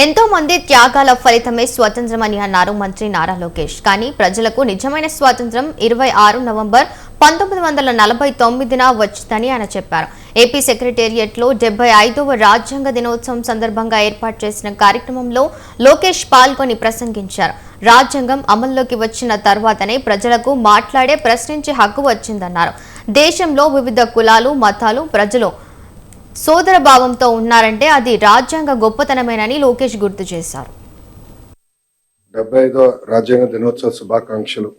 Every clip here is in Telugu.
ఎంతో మంది త్యాగాల ఫలితమే స్వాతంత్రం అన్నారు మంత్రి నారా లోకేష్. కానీ ప్రజలకు నిజమైన స్వాతంత్రం ఇరవై ఆరు నవంబర్ పంతొమ్మిది వందల నలభై తొమ్మిదిన వచ్చిందని ఆయన చెప్పారు. ఏపీ సెక్రటేరియట్లో డెబ్బై ఐదవ రాజ్యాంగ దినోత్సవం సందర్భంగా ఏర్పాటు చేసిన కార్యక్రమంలో లోకేష్ పాల్గొని ప్రసంగించారు. రాజ్యాంగం అమల్లోకి వచ్చిన తర్వాతనే ప్రజలకు మాట్లాడే ప్రశ్నించే హక్కు వచ్చిందన్నారు. దేశంలో వివిధ కులాలు మతాలు ప్రజలు సోదర భావంతో ఉన్నారంటే అది రాజ్యాంగ గొప్పతనమేనని లోకేష్ గుర్తు చేశారు. డెబ్బై ఐదో రాజ్యాంగ దినోత్సవ శుభాకాంక్షలు.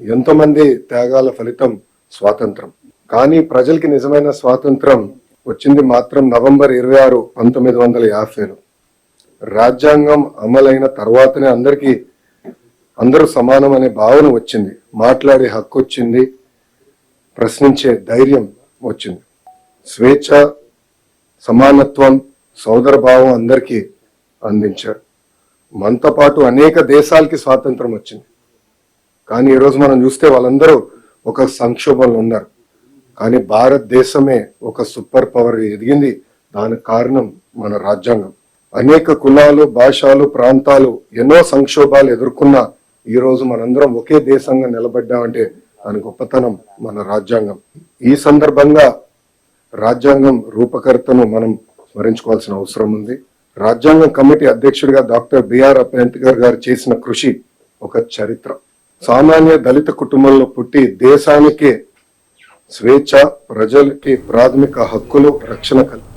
ఎంతోమంది త్యాగాల ఫలితం స్వాతంత్రం. కానీ ప్రజలకి నిజమైన స్వాతంత్రం వచ్చింది మాత్రం నవంబర్ ఇరవై ఆరు పంతొమ్మిది వందల యాభైలో. రాజ్యాంగం అమలైన తర్వాతనే అందరికీ అందరూ సమానం అనే భావన వచ్చింది. మాట్లాడే హక్కు వచ్చింది. ప్రశ్నించే ధైర్యం వచ్చింది. స్వేచ్ఛ సమానత్వం సోదర భావం అందరికీ అందించారు. మనతో పాటు అనేక దేశాలకి స్వాతంత్రం వచ్చింది. కానీ ఈరోజు మనం చూస్తే వాళ్ళందరూ ఒక సంక్షోభంలో ఉన్నారు. కానీ భారతదేశమే ఒక సూపర్ పవర్ ఎదిగింది. దానికి కారణం మన రాజ్యాంగం. అనేక కులాలు భాషలు ప్రాంతాలు ఎన్నో సంక్షోభాలు ఎదుర్కొన్న ఈరోజు మనందరం ఒకే దేశంగా నిలబడ్డామంటే దాని గొప్పతనం మన రాజ్యాంగం. ఈ సందర్భంగా రాజ్యాంగం రూపకర్తను మనం స్మరించుకోవాల్సిన అవసరం ఉంది. రాజ్యాంగం కమిటీ అధ్యక్షుడిగా డాక్టర్ బిఆర్ అంబేద్కర్ గారు చేసిన కృషి ఒక చరిత్ర. సామాన్య దళిత కుటుంబంలో పుట్టి దేశానికి స్వేచ్ఛ ప్రజలకి ప్రాథమిక హక్కులు రక్షణ కల్పి